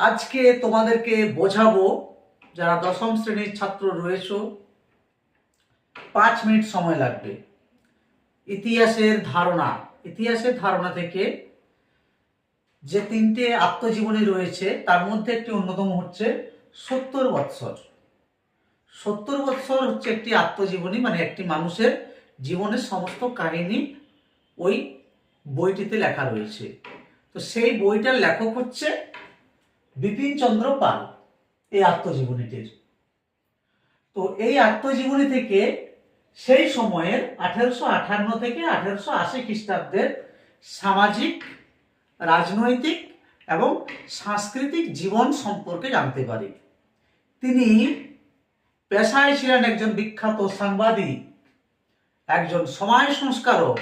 আজকে তোমাদেরকে বোঝাবো, যারা দশম শ্রেণির ছাত্র রয়েছো, পাঁচ মিনিট সময় লাগবে। ইতিহাসের ধারণা ইতিহাসের ধারণা থেকে যে তিনটে আত্মজীবনী রয়েছে, তার মধ্যে একটি অন্যতম হচ্ছে সত্তর বৎসর। সত্তর বৎসর হচ্ছে একটি আত্মজীবনী মানে একটি মানুষের জীবনের সমস্ত কাহিনী ওই বইটিতে লেখা রয়েছে। তো সেই বইটার লেখক হচ্ছে বিপিন চন্দ্র পাল এই আত্মজীবনীটির। তো এই আত্মজীবনী থেকে সেই সময়ের আঠেরোশো আঠান্ন থেকে আঠেরোশো আশি খ্রিস্টাব্দের সামাজিক, রাজনৈতিক এবং সাংস্কৃতিক জীবন সম্পর্কে জানতে পারি। তিনি পেশায় ছিলেন একজন বিখ্যাত সাংবাদিক, একজন সমাজ সংস্কারক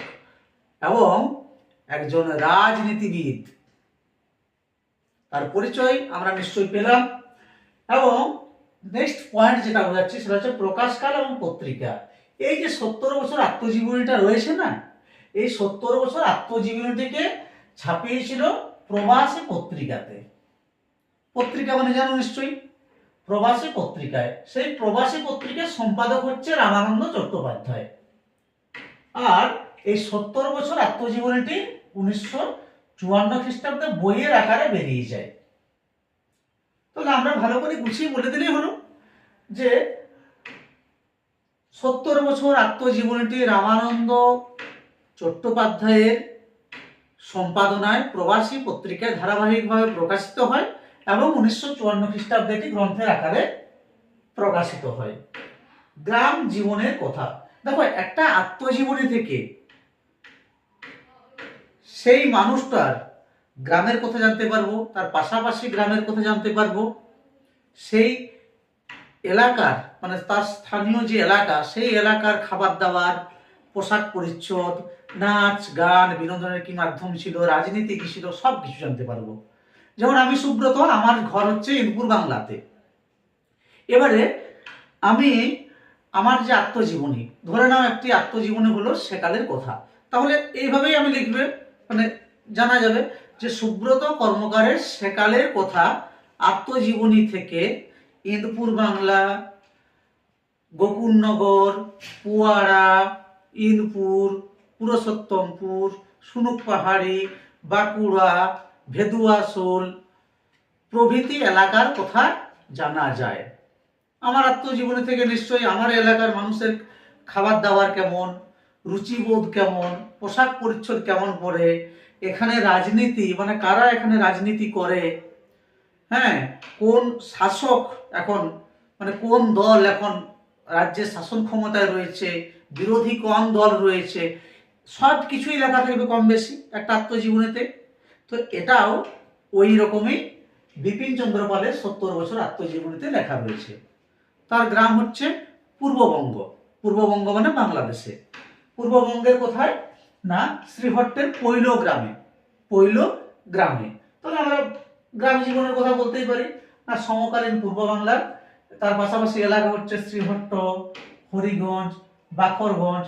এবং একজন রাজনীতিবিদ। তার পরিচয় আমরা নিশ্চয়ই পেলাম। এবং নেক্সট পয়েন্ট যেটা বোঝাচ্ছি সেটা হচ্ছে প্রকাশকাল এবং পত্রিকা। এই যে সত্তর বছর আত্মজীবনীটা রয়েছে না, এই সত্তর বছর আত্মজীবনীটিকে ছাপিয়েছিল প্রবাসী পত্রিকাতে। পত্রিকা মানে জানো নিশ্চয়ই? প্রবাসী পত্রিকায়। সেই প্রবাসী পত্রিকার সম্পাদক হচ্ছে রামানন্দ চট্টোপাধ্যায়। আর এই সত্তর বছর আত্মজীবনীটি উনিশশো চুয়ান্ন খ্রিস্টাব্দে বইয়ের আকারে বেরিয়ে যায়। তাহলে আমরা ভালো করে গুছিয়ে বলে দিলেই হলো যে সত্তর বছর আত্মজীবনীটি রামানন্দ চট্টোপাধ্যায়ের সম্পাদনায় প্রবাসী পত্রিকায় ধারাবাহিকভাবে প্রকাশিত হয় এবং উনিশশো চুয়ান্ন খ্রিস্টাব্দে এটি গ্রন্থের আকারে প্রকাশিত হয়। গ্রাম জীবনের কথা। দেখো, একটা আত্মজীবনী থেকে সেই মানুষটার গ্রামের কথা জানতে পারব, তার পাশাপাশি গ্রামের কথা জানতে পারব। সেই এলাকার মানে তার স্থানীয় যে এলাকা, সেই এলাকার খাবার দাবার, পোশাক পরিচ্ছদ, নাচ, গান, বিনোদনের কি মাধ্যম ছিল, রাজনীতি কি ছিল, সব কিছু জানতে পারব। যেমন আমি সুব্রত, আমার ঘর হচ্ছে ইনপুর বাংলাতে। এবারে আমি আমার যে আত্মজীবনী, ধরে নাও একটি আত্মজীবনী হলো সেকালের কথা। তাহলে এইভাবেই আমি লিখবে। মানে জানা যাবে যে সুব্রত কর্মকারের সেকালের কথা আত্মজীবনী থেকে ইন্দপুর বাংলা, গোকুলনগর, পুয়াড়া, ইন্দপুর, পুরুষোত্তমপুর, সুনুক পাহাড়ি, বাঁকুড়া ভেদুয়াশোল প্রভৃতি এলাকার কথা জানা যায়। আমার আত্মজীবনী থেকে নিশ্চয়ই আমার এলাকার মানুষের খাবার দাবার কেমন? রুচিবোধ কেমন, পোশাক পরিচ্ছদ কেমন পরে, এখানে রাজনীতি মানে কারা এখানে রাজনীতি করে? হ্যাঁ কোন শাসক এখন মানে কোন দল এখন রাজ্যের শাসন ক্ষমতায় রয়েছে, বিরোধী কোন দল রয়েছে? সব কিছুই লেখা থাকবে কম বেশি একটা আত্মজীবনীতে। তো এটাও ওই রকমই বিপিন চন্দ্রপালের সত্তর বছর আত্মজীবনীতে লেখা রয়েছে। তার গ্রাম হচ্ছে পূর্ববঙ্গ। পূর্ববঙ্গ মানে বাংলাদেশে। পূর্ববঙ্গের কোথায়? না, শ্রীহট্টের পৈল গ্রামে। পৈল গ্রামে। তাহলে আমরা গ্রাম জীবনের কথা বলতেই পারি। না সমকালীন পূর্ব বাংলার, তার পাশাপাশি এলাকা হচ্ছে শ্রীহট্ট, হরিগঞ্জ, বাখরগঞ্জ।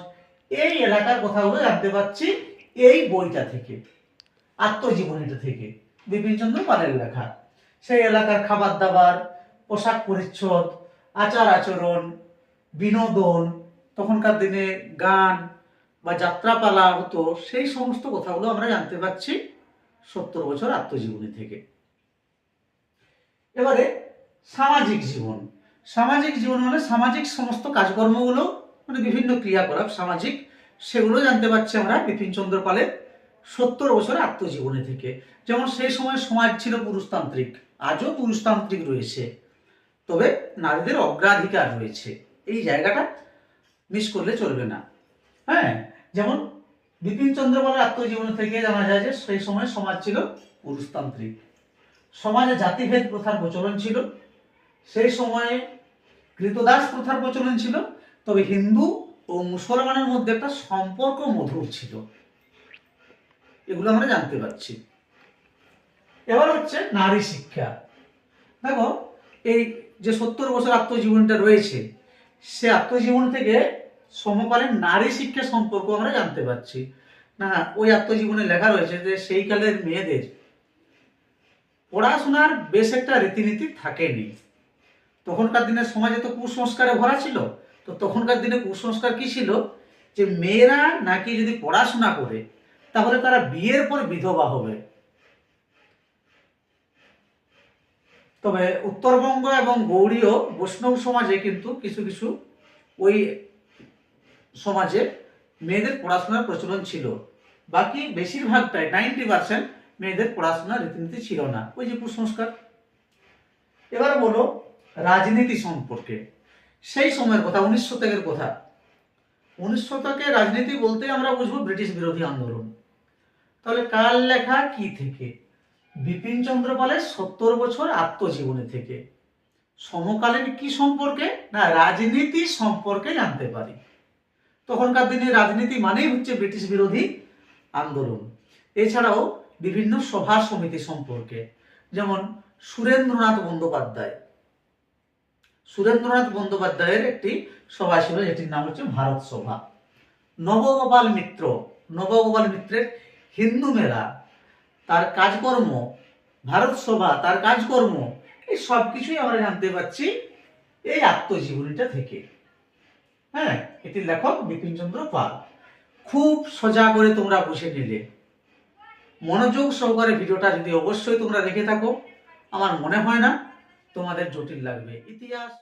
এই এলাকার কথাগুলো জানতে পারছি এই বইটা থেকে, আত্মজীবনীটা থেকে বিপিন চন্দ্র পালের লেখা। সেই এলাকার খাবার দাবার, পোশাক পরিচ্ছদ, আচার আচরণ, বিনোদন তখনকার দিনে গান বা যাত্রাপালা হতো, সেই সমস্ত কথাগুলো আমরা জানতে পারছি সত্তর বছর আত্মজীবনী থেকে। এবারে সামাজিক জীবন। সামাজিক জীবন মানে সামাজিক সমস্ত কাজকর্মগুলো মানে বিভিন্ন ক্রিয়াকলাপ সামাজিক, সেগুলো জানতে পারছি আমরা বিপিন চন্দ্র পালের সত্তর বছর আত্মজীবনী থেকে। যেমন সেই সময় সমাজ ছিল পুরুষতান্ত্রিক, আজও পুরুষতান্ত্রিক রয়েছে। তবে নারীদের অগ্রাধিকার রয়েছে। এই জায়গাটা মিস করলে চলবে না। হ্যাঁ যেমন বিপিন চন্দ্র পালের আত্মজীবনী থেকে জানা যায় যে সেই সময় সমাজ ছিল পুরুষতান্ত্রিক। সমাজে জাতিভেদ প্রথার প্রচলন ছিল। সেই সময়ে কৃতদাস প্রথার প্রচলন ছিল। তবে হিন্দু ও মুসলমানের মধ্যে একটা সম্পর্ক মধুর ছিল। এগুলো আমরা জানতে পারছি। এবার হচ্ছে নারী শিক্ষা। দেখো, এই যে সত্তর বছর আত্মজীবনটা রয়েছে সে আত্মজীবন থেকে সমকালীন নারী শিক্ষা সম্পর্ক আমরা জানতে পারছি। না, ওই আত্মজীবনে লেখা রয়েছে যে সেই কালের মেয়েদের পড়াশোনার বেশ একটা রীতিনীতি থাকেনি। তখনকার দিনে সমাজে তো কুসংস্কারে ভরা ছিল। তো তখনকার দিনে কুসংস্কার কি ছিল? যে মেয়েরা নাকি যদি পড়াশোনা করে, তাহলে তারা বিয়ের পর বিধবা হবে। তবে উত্তরবঙ্গ এবং গৌড়ীয় বৈষ্ণব সমাজে কিন্তু কিছু কিছু ওই সমাজে মেয়েদের পড়াশোনার প্রচলন ছিল। বাকি বেশিরভাগটাই নাইনটি পার্সেন্ট মেয়েদের পড়াশোনার রীতিনীতি ছিল না। ওই যে কুসংস্কার। এবার বলো রাজনীতি সম্পর্কে। সেই সময়ের কথা, উনিশ শতকের কথা। উনিশ শতকে রাজনীতি বলতে আমরা বুঝব ব্রিটিশ বিরোধী আন্দোলন। তাহলে কার লেখা কি থেকে? বিপিন চন্দ্র পালের সত্তর বছর আত্মজীবনী থেকে। সমকালীন কি সম্পর্কে? না, রাজনীতি সম্পর্কে জানতে পারি। তখনকার দিনে রাজনীতি মানেই হচ্ছে ব্রিটিশ বিরোধী আন্দোলন। এছাড়াও বিভিন্ন সভা সমিতি সম্পর্কে, যেমন সুরেন্দ্রনাথ বন্দ্যোপাধ্যায়। সুরেন্দ্রনাথ বন্দ্যোপাধ্যায়ের একটি সভা ছিল, যেটির নাম হচ্ছে ভারত সভা। নবগোপাল মিত্র, নবগোপাল মিত্রের হিন্দু মেলা তার কাজকর্ম, ভারত সভা, তার কাজকর্ম, এই সব কিছুই আমরা জানতে পারছি এই আত্মজীবনীটা থেকে। হ্যাঁ এটির লেখক বিপিনচন্দ্র পাল। খুব সোজা করে তোমরা বুঝে নিলে। মনোযোগ সহকারে ভিডিওটা যদি অবশ্যই তোমরা দেখে থাকো, আমার মনে হয় না তোমাদের জটিল লাগবে। ইতিহাস